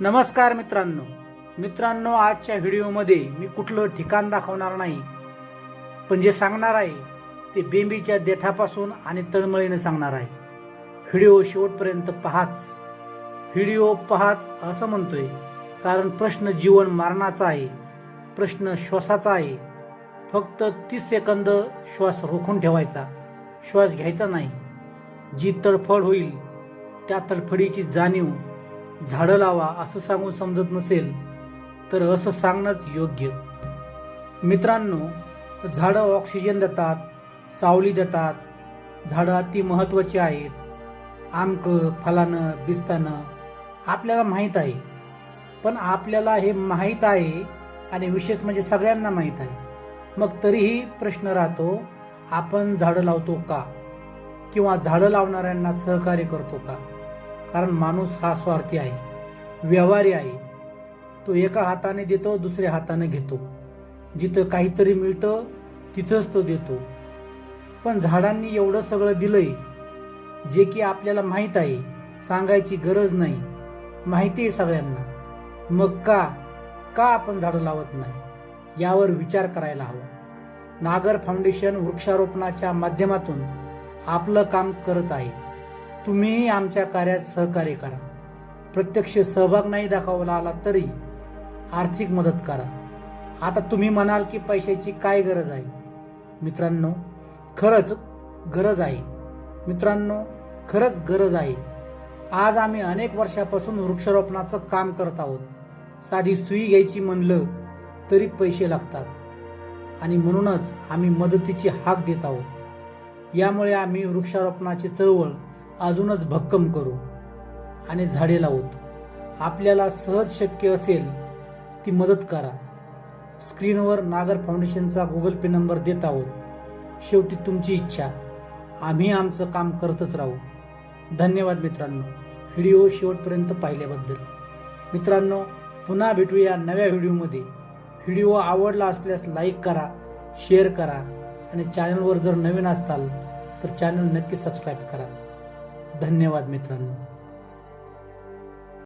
नमस्कार मित्रांनो. मित्रांनो आजच्या व्हिडिओमध्ये मी कुठलं ठिकाण दाखवणार नाही पण जे सांगणार आहे ते बेंबीच्या देठापासून आणि तळमळीने सांगणार आहे. व्हिडिओ शेवटपर्यंत पहाच. व्हिडिओ पहाच असं म्हणतोय कारण प्रश्न जीवन मारणाचा आहे प्रश्न श्वासाचा आहे. फक्त तीस सेकंद श्वास रोखून ठेवायचा श्वास घ्यायचा नाही. जी तडफड होईल त्या तडफडीची जाणीव झाडं लावा असं सांगून समजत नसेल तर असं सांगणंच योग्य. मित्रांनो झाडं ऑक्सिजन देतात सावली देतात झाडं अति महत्त्वाची आहेत. आमकं फलानं बिस्तानं आपल्याला माहीत आहे पण आपल्याला हे माहीत आहे आणि विशेष म्हणजे सगळ्यांना माहीत आहे. मग तरीही प्रश्न राहतो आपण झाडं लावतो का? किंवा झाडं लावणाऱ्यांना सहकार्य करतो का? कारण माणूस हा स्वार्थी आहे व्यवहारी आहे. तो एका हाताने देतो दुसऱ्या हाताने घेतो. जिथं काहीतरी मिळतं तिथंच तो देतो. पण झाडांनी एवढं सगळं दिलंय जे की आपल्याला माहीत आहे सांगायची गरज नाही. माहिती आहे सगळ्यांना. मग का का आपण झाडं लावत नाही? यावर विचार करायला हवा. नागर फाउंडेशन वृक्षारोपणाच्या माध्यमातून आपलं काम करत आहे. तुम्हीही आमच्या कार्यात सहकार्य करा. प्रत्यक्ष सहभाग नाही दाखवला आला तरी आर्थिक मदत करा. आता तुम्ही म्हणाल की पैशाची काय गरज आहे? मित्रांनो खरंच गरज आहे. मित्रांनो खरंच गरज आहे. आज आम्ही अनेक वर्षापासून वृक्षारोपणाचं काम करत आहोत. साधी सुई घ्यायची म्हणलं तरी पैसे लागतात. आणि म्हणूनच आम्ही मदतीची हाक देत आहोत. यामुळे आम्ही वृक्षारोपणाची चळवळ अजूनच भक्कम करू आणि झाडे लावूत. आपल्याला सहज शक्य असेल ती मदत करा. स्क्रीनवर नागर फाउंडेशनचा गुगल पे नंबर देत आहोत. शेवटी तुमची इच्छा. आम्ही आमचं काम करतच राहू. धन्यवाद मित्रांनो. व्हिडिओ शेवटपर्यंत पाहिल्याबद्दल. मित्रांनो पुन्हा भेटूया नव्या व्हिडिओमध्ये. व्हिडिओ आवडला असल्यास लाईक करा शेअर करा आणि चॅनलवर जर नवीन असताल तर चॅनल नक्की सबस्क्राईब करा. धन्यवाद मित्रांनो.